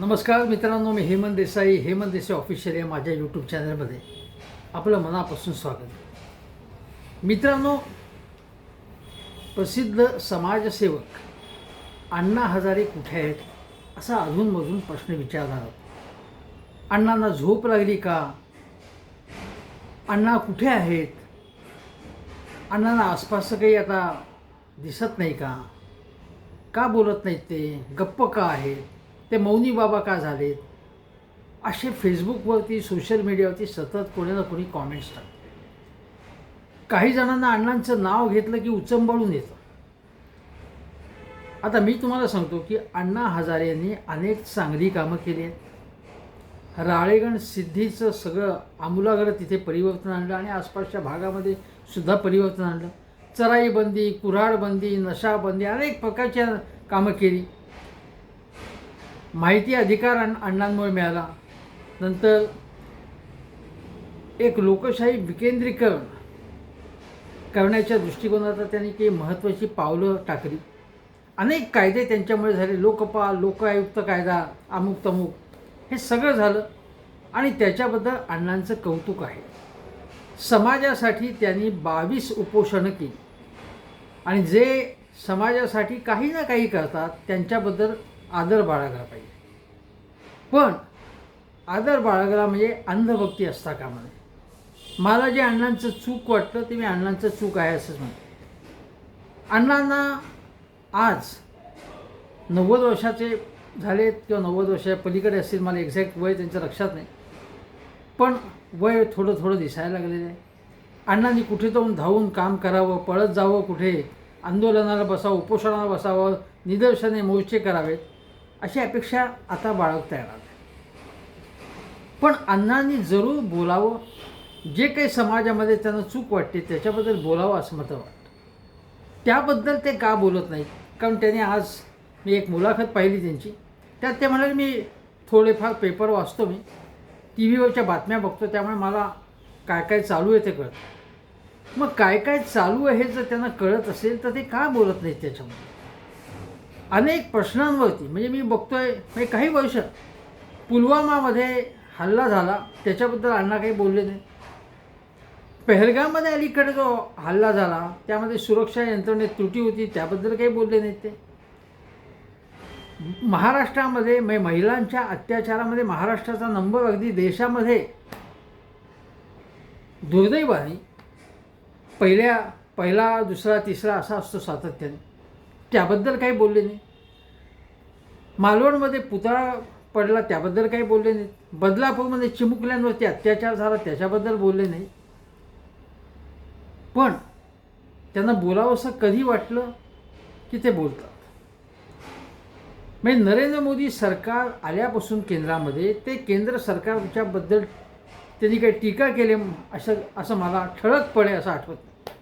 नमस्कार मित्रांनो मी हेमंत देसाई हेमंत देसाई ऑफिशियल या माझ्या यूट्यूब चॅनलमध्ये आपलं मनापासून स्वागत. मित्रांनो प्रसिद्ध समाजसेवक अण्णा हजारे कुठे आहेत असा अधूनमधून प्रश्न विचारणार आहोत. अण्णांना झोप लागली का? अण्णा कुठे आहेत? अण्णांना आसपासचं काही आता दिसत नाही का? का बोलत नाहीत ते? गप्प का आहेत? ते मौनी बाबा का झालेत? असे फेसबुकवरती सोशल मीडियावरती सतत कोणी ना कोणी कॉमेंट्स टाकतात. काही जणांना अण्णांचं नाव घेतलं की उचंबळून येतं. आता मी तुम्हाला सांगतो की अण्णा हजारे यांनी अनेक चांगली कामं केली आहेत. राळेगण सिद्धीचं सगळं आमूलाग्र तिथे परिवर्तन आणलं आणि आसपासच्या भागामध्ये सुद्धा परिवर्तन आणलं. चराईबंदी कुऱ्हाडबंदी नशाबंदी अनेक प्रकारच्या कामं केली. माहिती अधिकार अण् अण्णांमुळे मिळाला. नंतर एक लोकशाही विकेंद्रीकरण करण्याच्या दृष्टिकोनाचा त्यांनी काही महत्त्वाची पावलं टाकली. अनेक कायदे त्यांच्यामुळे झाले. लोकपाल लोकायुक्त कायदा अमुक तमुक हे सगळं झालं आणि त्याच्याबद्दल अण्णांचं कौतुक आहे. समाजासाठी त्यांनी बावीस उपोषणं केली. आणि जे समाजासाठी काही ना काही करतात त्यांच्याबद्दल आदर बाळगला पाहिजे. पण आदर बाळगला म्हणजे अंधभक्ती असता कामा नये. मला जे अण्णांचं चूक वाटतं ते मी अण्णांचं चूक आहे असंच म्हणतो. अण्णांना आज नव्वद वर्षाचे झालेत किंवा नव्वद वर्षाच्या पलीकडे असतील मला एक्झॅक्ट वय त्यांचं लक्षात नाही. पण वय थोडं थोडं दिसायला लागलेलं आहे. अण्णांनी कुठे जाऊन धावून काम करावं पळत जावं कुठे? आंदोलनाला बसावं उपोषणाला बसावं निदर्शने मोर्चे करावेत. अशी अपेक्षा आता बाळगता येणार पण अण्णांनी जरूर बोलावं. जे काही समाजामध्ये त्यांना चूक वाटते त्याच्याबद्दल बोलावं असं मतं वाटतं. त्याबद्दल ते का बोलत नाहीत? कारण त्यांनी आज मी एक मुलाखत पाहिली त्यांची. त्यात ते म्हणाले मी थोडेफार पेपर वाचतो मी. टी व्हीवरच्या बातम्या बघतो. त्यामुळे मला काय काय चालू आहे ते कळतं. मग काय काय चालू आहे जर त्यांना कळत असेल तर ते का बोलत नाहीत त्याच्यामध्ये? अनेक प्रश्नांवरती म्हणजे मी बघतोय म्हणजे काही वर्ष पुलवामामध्ये हल्ला झाला त्याच्याबद्दल अण्णा काही बोलले नाही. पहलगाममध्ये अलीकडे जो हल्ला झाला त्यामध्ये सुरक्षा यंत्रणेत त्रुटी होती त्याबद्दल काही बोलले नाहीत ते. महाराष्ट्रामध्ये म्हणजे महिलांच्या अत्याचारामध्ये महाराष्ट्राचा नंबर अगदी देशामध्ये. दुर्दैवाने पहिल्या पहिला दुसरा तिसरा असा असतो सातत्याने. त्याबद्दल काही बोलले नाही. मालवणमध्ये पुतळा पडला त्याबद्दल काही बोलले नाहीत बदलापूरमध्ये चिमुकल्यांवरती अत्याचार झाला त्याच्याबद्दल बोलले नाही. पण त्यांना बोलावंसं कधी वाटलं की ते बोलतात? म्हणजे नरेंद्र मोदी सरकार आल्यापासून केंद्रामध्ये ते केंद्र सरकारच्याबद्दल त्यांनी काही टीका केली असं असं मला ठळकपणे असं आठवत नाही.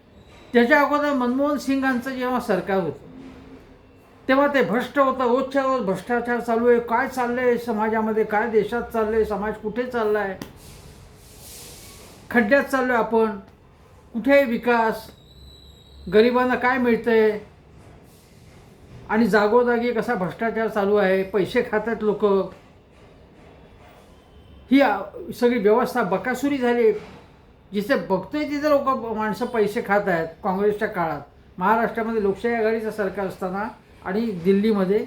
त्याच्या अगोदर मनमोहन सिंगांचं जेव्हा सरकार होतं तेव्हा ते भ्रष्ट होतं. रोजच्या रोज भ्रष्टाचार चालू आहे. काय चाललं आहे समाजामध्ये? काय देशात चाललं आहे समाज कुठे चालला आहे खड्ड्यात चाललो आहे आपण. कुठे विकास. गरिबांना काय मिळतं आहे आणि जागोजागी कसा भ्रष्टाचार चालू आहे. पैसे खातात लोक. ही सगळी व्यवस्था बकासुरी झाली जिथे बघतोय तिथे लोक माणसं पैसे खात आहेत. काँग्रेसच्या काळात. महाराष्ट्रामध्ये लोकशाही आघाडीचं सरकार असताना आणि दिल्लीमध्ये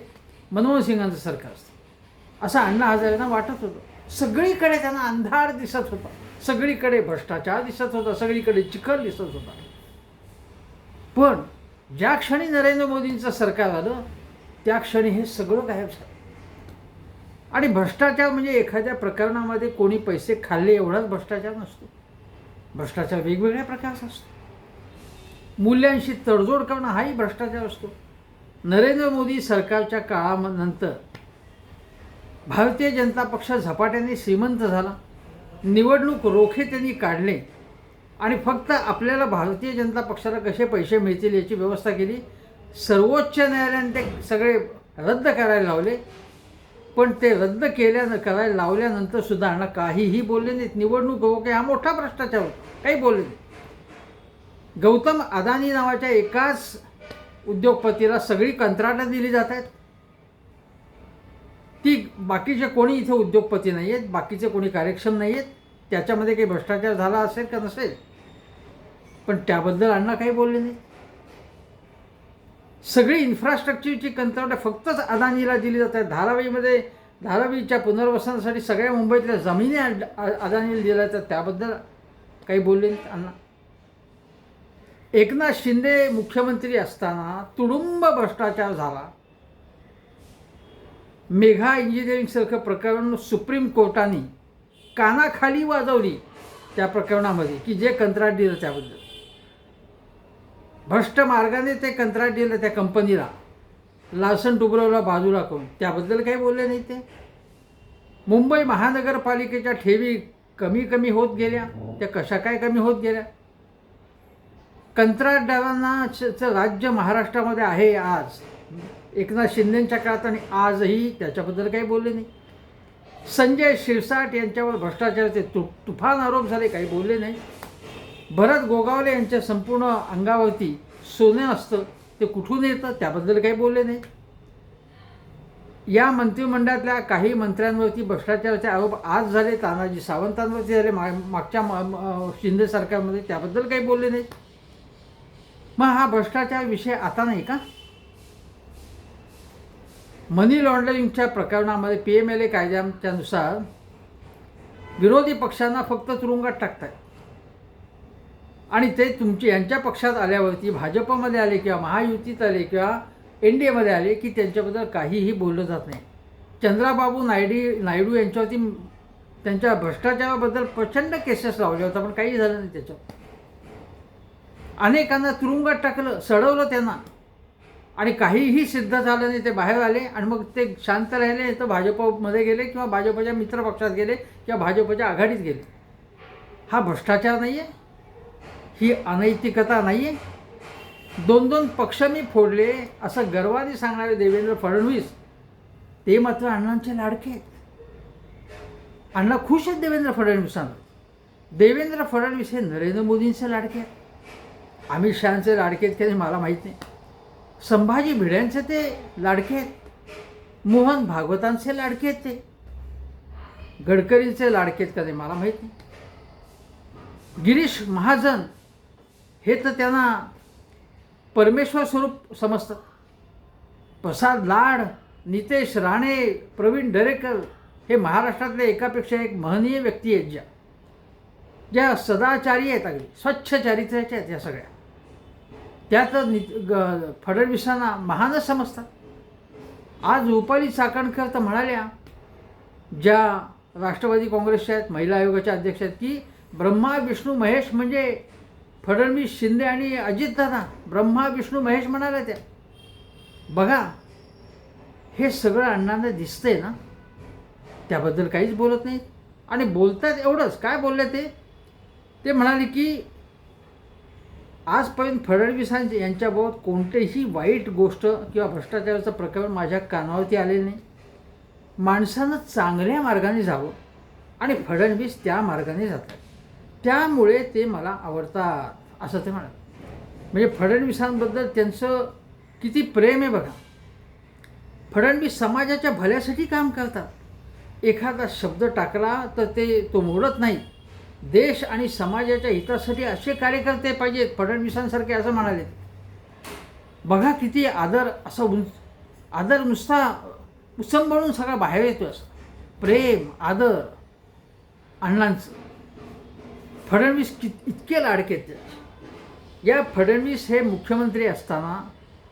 मनमोहन सिंगांचं सरकार असतं. असं अण्णा हजारेंना वाटत होतं. सगळीकडे त्यांना अंधार दिसत होता. सगळीकडे भ्रष्टाचार दिसत होता. सगळीकडे चिखल दिसत होता. पण ज्या क्षणी नरेंद्र मोदींचं सरकार आलं त्या क्षणी हे सगळं गायब झालं. आणि भ्रष्टाचार म्हणजे एखाद्या प्रकरणामध्ये कोणी पैसे खाल्ले एवढाच भ्रष्टाचार नसतो. भ्रष्टाचार वेगवेगळ्या प्रकारचा असतो. मूल्यांशी तडजोड करणं हाही भ्रष्टाचार असतो. नरेंद्र मोदी सरकारच्या काळानंतर भारतीय जनता पक्ष झपाट्याने श्रीमंत झाला. निवडणूक रोखे त्यांनी काढले आणि फक्त आपल्याला भारतीय जनता पक्षाला कसे पैसे मिळतील याची व्यवस्था केली. सर्वोच्च न्यायालयाने ते सगळे रद्द करायला लावले. पण ते रद्द केल्यानं करायला लावल्यानंतर सुद्धा अण्णा काहीही बोलले नाहीत. निवडणूक रोखे हा मोठा भ्रष्टाचार होता. काही बोलले नाही गौतम अदानी नावाच्या एकाच उद्योगपतीला सगळी कंत्राटं दिली जात आहेत. ती बाकीचे कोणी इथे उद्योगपती नाही आहेत बाकीचे कोणी कार्यक्षम नाही आहेत त्याच्यामध्ये काही भ्रष्टाचार झाला असेल का नसेल? पण त्याबद्दल अण्णा काही बोलले नाही. सगळी इन्फ्रास्ट्रक्चरची कंत्राटं फक्तच अदानीला दिली जात आहेत. धारावीमध्ये धारावीच्या पुनर्वसनासाठी सगळ्या मुंबईतल्या जमिनी अड- अदानीला दिल्या जातात. त्याबद्दल काही बोलले नाहीत अण्णा. एकनाथ शिंदे मुख्यमंत्री असताना तुडुंब भ्रष्टाचार झाला. मेघा इंजिनिअरिंगसारखं प्रकरण सुप्रीम कोर्टाने कानाखाली वाजवली त्या प्रकरणामध्ये की जे कंत्राट दिलं त्याबद्दल. भ्रष्ट मार्गाने ते कंत्राट दिलं त्या कंपनीला लासन डुबरवला बाजूला करून त्याबद्दल काही बोलले नाही ते. मुंबई महानगरपालिकेच्या ठेवी कमी कमी होत गेल्या त्या कशा काय कमी होत गेल्या? कंत्राटदारांनाचं राज्य महाराष्ट्रामध्ये आहे आज. एकनाथ शिंदेच्या काळात आणि आजही त्याच्याबद्दल काही बोलले नाही. संजय शिरसाट यांच्यावर भ्रष्टाचाराचे तु तुफान आरोप झाले काही बोलले नाही. भरत गोगावले यांच्या संपूर्ण अंगावरती सोने असतं ते कुठून येतं त्याबद्दल काही बोलले नाही. या मंत्रिमंडळातल्या काही मंत्र्यांवरती भ्रष्टाचाराचे आरोप आज झाले तानाजी सावंतांवरती झाले मा मागच्या म- म- शिंदे सरकारमध्ये त्याबद्दल काही बोलले नाही. मग हा भ्रष्टाचार विषय आता नाही का? मनी लॉन्डरिंगच्या प्रकरणामध्ये पी एम एल ए कायद्याच्यानुसार विरोधी पक्षांना फक्त तुरुंगात टाकतात आणि ते तुमचे यांच्या पक्षात आल्यावरती भाजपमध्ये आले किंवा महायुतीत आले किंवा एन डी एमध्ये आले की त्यांच्याबद्दल काहीही बोललं जात नाही. चंद्राबाबू नायडी नायडू यांच्यावरती त्यांच्या भ्रष्टाचाराबद्दल प्रचंड केसेस लावल्या होत्या पण काही झालं नाही त्याच्यावर. अनेकांना तुरुंगात टाकलं सडवलं त्यांना. आणि काहीही सिद्ध झालं नाही ते बाहेर आले आणि मग ते शांत राहिले तर भाजपमध्ये गेले किंवा भाजपच्या मित्रपक्षात गेले किंवा भाजपच्या आघाडीत गेले. हा भ्रष्टाचार नाही आहे ही अनैतिकता नाही आहे दोन दोन पक्ष मी फोडले असं गर्वाने सांगणारे देवेंद्र फडणवीस ते मात्र अण्णांचे लाडके आहेत. अण्णा खुश आहेत देवेंद्र फडणवीसांना. देवेंद्र फडणवीस हे नरेंद्र मोदींचे लाडके आहेत. अमित शहाचे लाडके आहेत की मला माहीत नाही. संभाजी भिड्यांचे ते लाडके आहेत. मोहन भागवतांचे लाडके आहेत ते. गडकरींचे लाडके आहेत का ते मला माहीत नाही. गिरीश महाजन हे तर त्यांना परमेश्वर स्वरूप समजतं प्रसाद लाड नितेश राणे प्रवीण दरेकर हे महाराष्ट्रातले एकापेक्षा एक महनीय व्यक्ती आहेत ज्या. ज्या सदाचारी आहेत अगदी. स्वच्छ चारित्र्याच्या आहेत या सगळ्या. त्यात नि ग फडणवीसांना महानच समजतात. आज रुपाली चाकणकर तर म्हणाल्या ज्या राष्ट्रवादी काँग्रेसच्या आहेत महिला आयोगाच्या अध्यक्ष आहेत की ब्रह्मा विष्णू महेश म्हणजे फडणवीस शिंदे आणि अजितदादा ब्रह्मा विष्णू महेश म्हणाल्या त्या. बघा हे सगळं अण्णांना दिसतंय ना त्याबद्दल काहीच बोलत नाही आणि बोलतात एवढंच. काय बोलले ते? ते म्हणाले की आजपर्यंत फडणवीसांचे यांच्याबाबत कोणतेही वाईट गोष्ट किंवा भ्रष्टाचाराचं प्रकरण माझ्या कानावरती आले नाही. माणसानं चांगल्या मार्गाने जावं आणि फडणवीस त्या मार्गाने जातात. त्यामुळे ते मला आवडतात असं ते म्हणा म्हणजे फडणवीसांबद्दल त्यांचं किती प्रेम आहे बघा. फडणवीस समाजाच्या भल्यासाठी काम करतात. एखादा शब्द टाकला तर ते तो मोडत नाही देश आणि समाजाच्या हितासाठी असे कार्यकर्ते पाहिजेत फडणवीसांसारखे असं म्हणाले. बघा किती आदर असा उंच आदर नुसता उसंबळून सगळा बाहेर येतो असं. प्रेम आदर अण्णांचं. फडणवीस कि इतके लाडकेत या फडणवीस हे मुख्यमंत्री असताना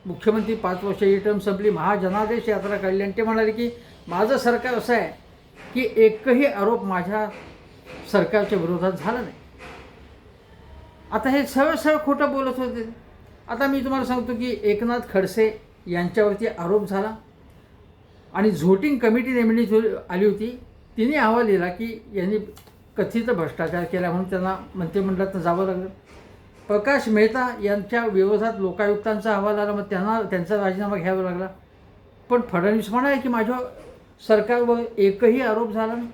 मुख्यमंत्री पाच वर्षाची टर्म संपली महाजनादेश यात्रा काढली आणि ते म्हणाले की माझं सरकार असं आहे की एकही आरोप माझ्या सरकारच्या विरोधात झालं नाही. आता हे सरळ सरळ खोटं बोलत होते. आता मी तुम्हाला सांगतो की एकनाथ खडसे यांच्यावरती आरोप झाला. आणि झोटिंग कमिटी नेमणी आली होती तिने अहवाल लिहिला की यांनी कथित भ्रष्टाचार केला म्हणून त्यांना मंत्रिमंडळातनं जावं लागलं. प्रकाश मेहता यांच्या विरोधात लोकायुक्तांचा अहवाल आला मग त्यांना त्यांचा राजीनामा घ्यावा लागला. पण फडणवीस म्हणाले की माझ्या सरकारवर एकही आरोप झाला नाही.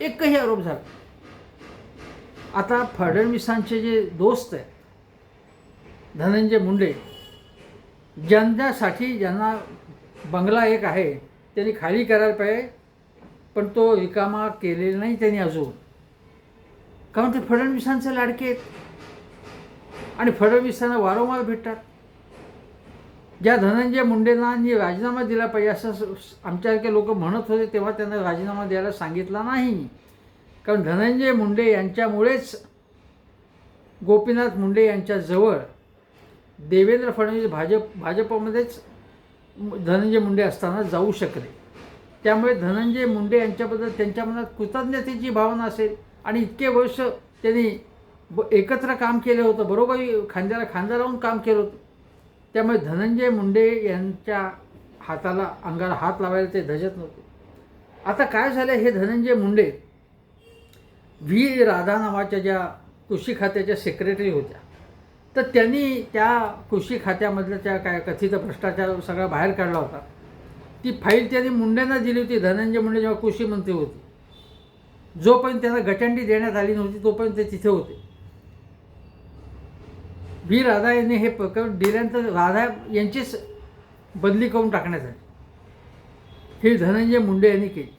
एकही आरोप झाला आता फडणवीसांचे जे दोस्त आहेत धनंजय मुंडे ज्यांच्यासाठी ज्यांना बंगला एक आहे त्यांनी खाली करायला पाहिजे पण तो रिकामा केलेला नाही त्यांनी अजून. कारण ते फडणवीसांचे लाडके आहेत. आणि फडणवीसांना वारंवार भेटतात. ज्या धनंजय मुंडेंना राजीनामा दिला पाहिजे असं आमच्यासारखे लोक म्हणत होते तेव्हा त्यांना राजीनामा द्यायला सांगितला नाही. कारण धनंजय मुंडे यांच्यामुळेच गोपीनाथ मुंडे यांच्याजवळ देवेंद्र फडणवीस भाजप भाजपमध्येच धनंजय मुंडे असताना जाऊ शकले. त्यामुळे धनंजय मुंडे यांच्याबद्दल त्यांच्या मनात कृतज्ञतेची भावना असेल आणि इतके वर्ष त्यांनी ब एकत्र काम केलं होतं बरोबर खांद्याला खांदा लावून काम केलं होतं. त्यामुळे धनंजय मुंडे यांच्या हाताला अंगाला हात लावायला ते धजत नव्हते. आता काय झालं हे धनंजय मुंडे व्ही. राधा नावाच्या ज्या कृषी खात्याच्या सेक्रेटरी होत्या. तर त्यांनी त्या कृषी खात्यामधल्या त्या काय कथित भ्रष्टाचार सगळा बाहेर काढला होता. ती फाईल त्यांनी मुंडेंना दिली होती धनंजय मुंडे जेव्हा कृषी मंत्री होते. जोपर्यंत त्यांना गचंडी देण्यात आली नव्हती तोपर्यंत ते तिथे होते. व्ही. राधा यांनी हे प्रकरण दिल्यानंतर राधा यांचीच बदली करून टाकण्यात आली. हे धनंजय मुंडे यांनी केली.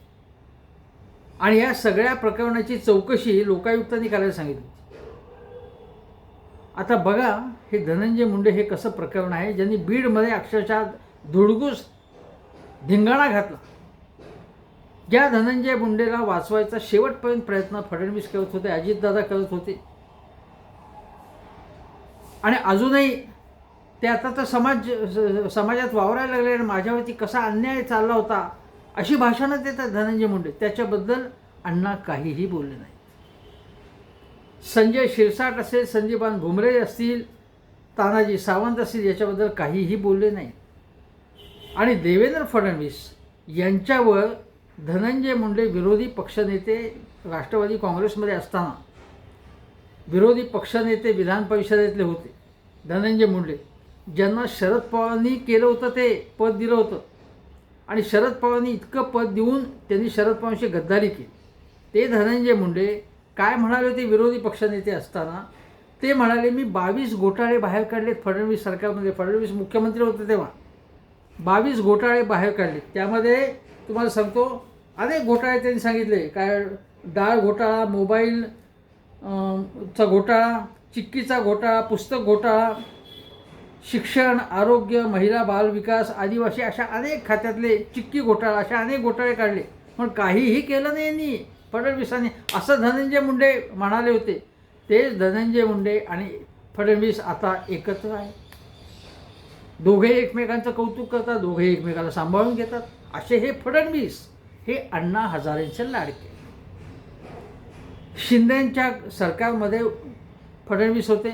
आणि या सगळ्या प्रकरणाची चौकशी लोकायुक्तांनी करायला सांगितली. आता बघा हे धनंजय मुंडे हे कसं प्रकरण आहे ज्यांनी बीडमध्ये अक्षरशः धुडगूस धिंगाणा घातला. ज्या धनंजय मुंडेला वाचवायचा शेवटपर्यंत प्रयत्न फडणवीस करत होते अजितदादा करत होते. आणि अजूनही ते आता तर समाज समाजात वावरायला लागले आणि माझ्यावरती कसा अन्याय चालला होता अशी भाषणं देतात धनंजय मुंडे. त्याच्याबद्दल अण्णा काहीही बोलले नाही संजय शिरसाट असेल संदीपान भुमरे असतील तानाजी सावंत असतील याच्याबद्दल काहीही बोलले नाही आणि देवेंद्र फडणवीस यांच्यावर धनंजय मुंडे विरोधी पक्षनेते राष्ट्रवादी काँग्रेसमध्ये असताना विरोधी पक्षनेते विधान परिषदेतले होते धनंजय मुंडे. ज्यांना शरद पवारांनी केलं होतं ते पद दिलं होतं. आणि शरद पवारांनी इतकं पद देऊन त्यांनी शरद पवारांशी गद्दारी केली. ते धनंजय मुंडे काय म्हणाले होते विरोधी पक्षनेते असताना? ते म्हणाले मी बावीस घोटाळे बाहेर काढलेत फडणवीस सरकारमध्ये. फडणवीस मुख्यमंत्री होते तेव्हा. बावीस घोटाळे बाहेर काढले. त्यामध्ये तुम्हाला सांगतो अनेक घोटाळे त्यांनी सांगितले. काय डाळ घोटाळा मोबाईल चा घोटाळा चिक्कीचा घोटाळा पुस्तक घोटाळा शिक्षण आरोग्य महिला बालविकास आदिवासी अशा अनेक खात्यातले चिक्की घोटाळा अशा अनेक घोटाळे काढले. पण काहीही केलं नाही यांनी. फडणवीसांनी असं धनंजय मुंडे म्हणाले होते. तेच धनंजय मुंडे आणि फडणवीस आता एकत्र आहे दोघे एकमेकांचं कौतुक करतात दोघे एकमेकाला सांभाळून घेतात. असे हे फडणवीस हे अण्णा हजारेंचे लाडके. शिंदेंच्या सरकारमध्ये फडणवीस होते.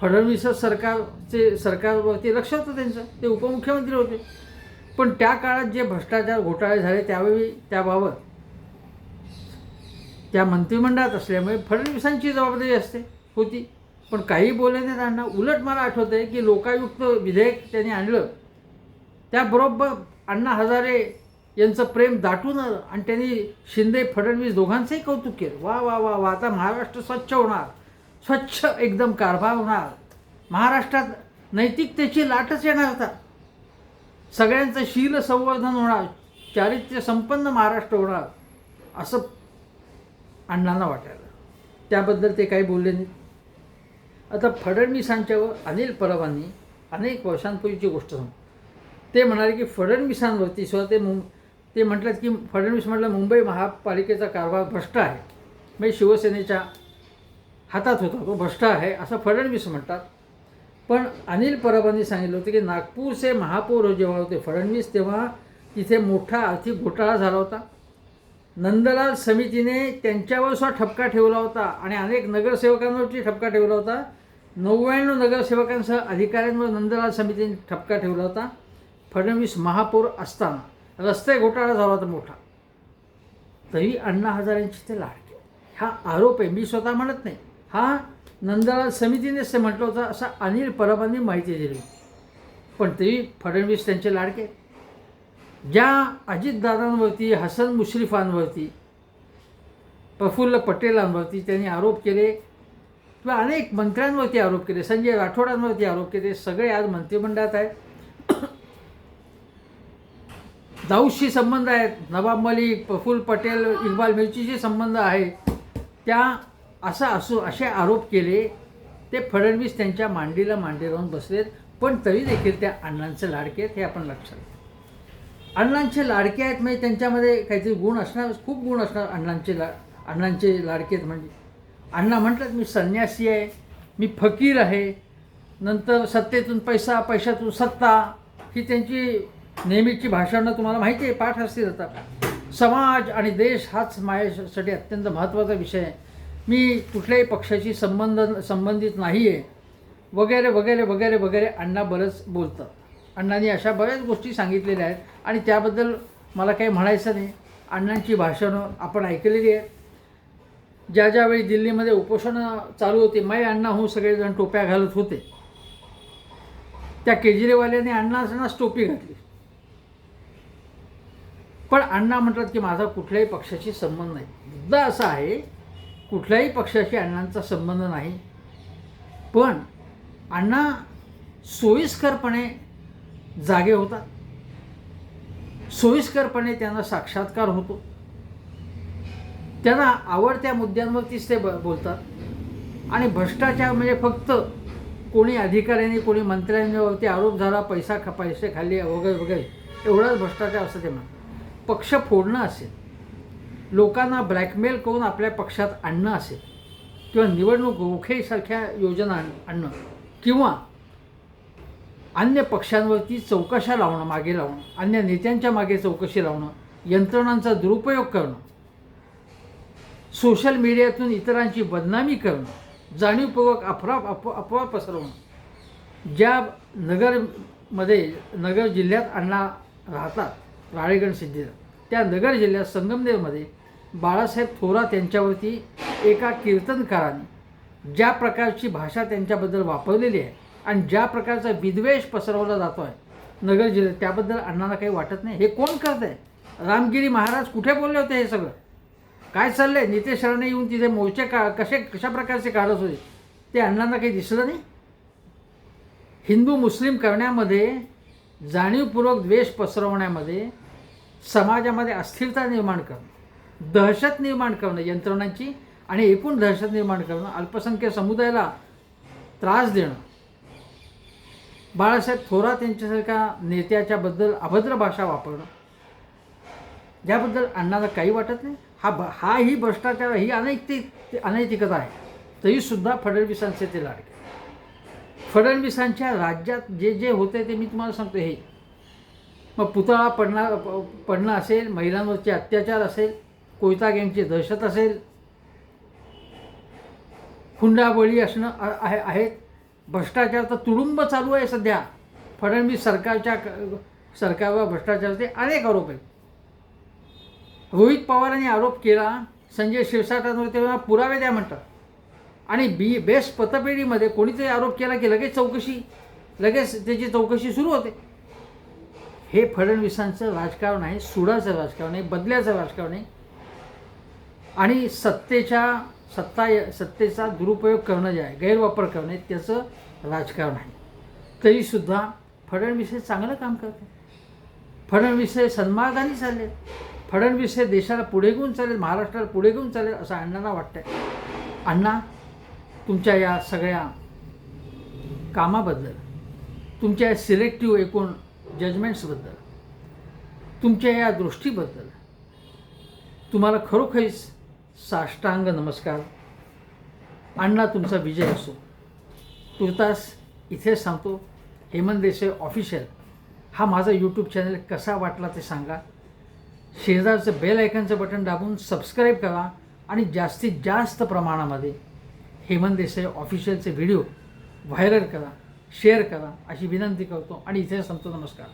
फडणवीस सरकारचे सरकारवरती लक्ष होतं त्यांचं. ते उपमुख्यमंत्री होते. पण त्या काळात जे भ्रष्टाचार घोटाळे झाले त्यावेळी त्याबाबत त्या मंत्रिमंडळात असल्यामुळे फडणवीसांची जबाबदारी असते होती. पण काही बोलले नाही त्यांना उलट मला आठवतं आहे की लोकायुक्त विधेयक त्यांनी आणलं. त्याबरोबर अण्णा हजारे यांचं प्रेम दाटून आलं आणि त्यांनी शिंदे फडणवीस दोघांचंही कौतुक केलं. वा वा वा वा आता महाराष्ट्र स्वच्छ होणार. स्वच्छ एकदम कारभार होणार. महाराष्ट्रात नैतिकतेची लाटच येणार होता सगळ्यांचं शील संवर्धन होणार चारित्र्य संपन्न महाराष्ट्र होणार असं अण्णांना वाटायला. त्याबद्दल ते काही बोलले नाही. आता फडणवीसांच्यावर अनिल परबांनी अनेक वर्षांपूर्वीची गोष्ट सांग. ते म्हणाले की फडणवीसांवरती सुद्धा ते मुं ते म्हटलं की फडणवीस म्हटलं मुंबई महापालिकेचा कारभार भ्रष्ट आहे. म्हणजे शिवसेनेच्या हातात होता. तो भ्रष्ट आहे असं फडणवीस म्हणतात. पण अनिल परबांनी सांगितलं होतं की नागपूरचे महापौर जेव्हा होते फडणवीस तेव्हा तिथे मोठा आर्थिक घोटाळा झाला होता. नंदलाल समितीने त्यांच्यावर सुद्धा ठपका ठेवला होता आणि अनेक नगरसेवकांवरती ठपका ठेवला होता. नव्याण्णव नगरसेवकांसह अधिकाऱ्यांवर नंदलाल समितीने ठपका ठेवला होता. फडणवीस महापौर असताना रस्ते घोटाळा झाला होता मोठा. तरी अण्णा हजारेंची ते लाडके हा आरोप आहे मी स्वतः म्हणत नाही. हा नंदलाल समितीनेच ते म्हटलं होतं असं अनिल परबांनी माहिती दिली. पण तरी फडणवीस त्यांचे लाडके. ज्या अजितदादांवरती हसन मुश्रीफांवरती प्रफुल्ल पटेलांवरती त्यांनी आरोप केले किंवा अनेक मंत्र्यांवरती आरोप केले संजय राठोडांवरती आरोप केले सगळे आज मंत्रिमंडळात आहेत. दाऊदशी संबंध आहेत नवाब मलिक प्रफुल्ल पटेल इक्बाल मिर्चीशी संबंध आहे. त्या असं असो असे आरोप केले ते फडणवीस त्यांच्या मांडीला मांडी राहून बसलेत. पण तरी देखील त्या अण्णांचे लाडके आहेत हे आपण लक्षात अण्णांचे लाडके आहेत म्हणजे त्यांच्यामध्ये काहीतरी गुण असणार खूप गुण असणार अण्णांचे ला अण्णांचे लाडके आहेत. म्हणजे अण्णा म्हटलं मी संन्यासी आहे मी फकीर आहे नंतर सत्तेतून पैसा पैशातून सत्ता. ही त्यांची नेहमीची भाषणं तुम्हाला माहिती आहे पाठ असतील आता. समाज आणि देश हाच माझ्यासाठी अत्यंत महत्त्वाचा विषय आहे. मी कुठल्याही पक्षाशी संबंध संबंधित नाही आहे वगैरे वगैरे वगैरे वगैरे अण्णा बरंच बोलतात. अण्णांनी अशा बऱ्याच गोष्टी सांगितलेल्या आहेत आणि त्याबद्दल मला काही म्हणायचं नाही. अण्णांची भाषणं आपण ऐकलेली आहेत. ज्या ज्यावेळी दिल्लीमध्ये उपोषणं चालू होती माई अण्णा हो सगळेजण टोप्या घालत होते. त्या केजरीवाल्याने अण्णांनाच टोपी घातली. पण अण्णा म्हणतात की माझा कुठल्याही पक्षाशी संबंध नाही. मुद्दा असा आहे कुठल्याही पक्षाशी अण्णांचा संबंध नाही. पण अण्णा सोयीस्करपणे जागे होतात सोयीस्करपणे त्यांना साक्षात्कार होतो. त्यांना आवडत्या मुद्द्यांवरतीच ते ब बोलतात. आणि भ्रष्टाचार म्हणजे फक्त कोणी अधिकाऱ्यांनी कोणी मंत्र्यांवरती आरोप झाला पैसा ख पैसे खाल्ले वगैरे वगैरे एवढाच भ्रष्टाचार असं ते म्हणतात. पक्ष फोडणं असेल. लोकांना ब्लॅकमेल करून आपल्या पक्षात आणणं असेल किंवा निवडणूक रोखेसारख्या योजना आण- आणणं किंवा अन्य पक्षांवरती चौकशा लावणं मागे लावणं अन्य नेत्यांच्या मागे चौकशी लावणं यंत्रणांचा दुरुपयोग करणं सोशल मीडियातून इतरांची बदनामी करणं जाणीवपूर्वक अफरा अफ अफवा पसरवणं ज्या नगरमध्ये नगर जिल्ह्यात अण्णा राहतात राळेगण सिद्धीला. त्या नगर जिल्ह्यात संगमनेरमध्ये बाळासाहेब थोरात यांच्यावरती एका कीर्तनकाराने ज्या प्रकारची भाषा त्यांच्याबद्दल वापरलेली आहे आणि ज्या प्रकारचा विद्वेष पसरवला जातो आहे नगर जिल्ह्यात त्याबद्दल अण्णांना काही वाटत नाही. हे कोण करत आहे? रामगिरी महाराज कुठे बोलले होते हे सगळं? काय चाललंय? नितेश राणे येऊन तिथे मोर्चे का कसे कशा प्रकारचे काढत होते? ते अण्णांना काही दिसलं नाही? हिंदू मुस्लिम करण्यामध्ये जाणीवपूर्वक द्वेष पसरवण्यामध्ये समाजामध्ये अस्थिरता निर्माण करणं दहशत निर्माण करणं यंत्रणांची आणि एकूण दहशत निर्माण करणं अल्पसंख्य समुदायाला त्रास देणं. बाळासाहेब थोरात यांच्यासारख्या नेत्याच्याबद्दल अभद्र भाषा वापरणं. ज्याबद्दल अण्णाला काही वाटत नाही. हा ब हा ही भ्रष्टाचार ही अनैतिक अनैतिकता आहे. तरीसुद्धा फडणवीसांचे ते लाडके. फडणवीसांच्या राज्यात जे जे होते ते मी तुम्हाला सांगतो हे मग पुतळा पडणार पडणं असेल महिलांवरचे अत्याचार असेल कोयता गँगची दहशत असेल हुंडाबळी असणं आहे आहेत. भ्रष्टाचार तर तुडुंब चालू आहे सध्या. फडणवीस सरकारच्या सरकारवर भ्रष्टाचाराचे अनेक आरोप आहेत. रोहित पवारांनी आरोप केला संजय शिरसाटांवर तेव्हा पुरावे द्या म्हणतात. आणि बी बेस्ट पतपेढीमध्ये कोणीतरी आरोप केला की लगेच चौकशी लगेच त्याची चौकशी सुरू होते. हे फडणवीसांचं राजकारण आहे सुडाचं राजकारण आहे बदल्याचं राजकारण आहे. आणि सत्तेच्या सत्ता सत्तेचा दुरुपयोग करणं जे आहे गैरवापर करणे त्याचं राजकारण आहे. तरीसुद्धा फडणवीस हे चांगलं काम करते. फडणवीस हे सन्मार्गाने चालले. फडणवीस हे देशाला पुढे घेऊन चालेल महाराष्ट्राला पुढे घेऊन चालेल असं अण्णांना वाटतंय. अण्णा तुमच्या या सगळ्या कामाबद्दल तुमच्या सिलेक्टिव्ह एकूण जजमेंट्सबद्दल तुमच्या या दृष्टीबद्दल तुम्हाला खरोखरीच साष्टांग नमस्कार. अण्णा तुमचा विजय असो. तुर्तास इथे सांगतो हेमंत देसाई ऑफिशियल हा माझा यूट्यूब चॅनल कसा वाटला ते सांगा. शेजारचं बेल आयकनचं बटन दाबून सबस्क्राईब करा आणि जास्तीत जास्त प्रमाणामध्ये हेमंत देसाई ऑफिशियलचे व्हिडिओ व्हायरल करा. शेअर करा अशी विनंती करतो आणि इथे सांगतो नमस्कार.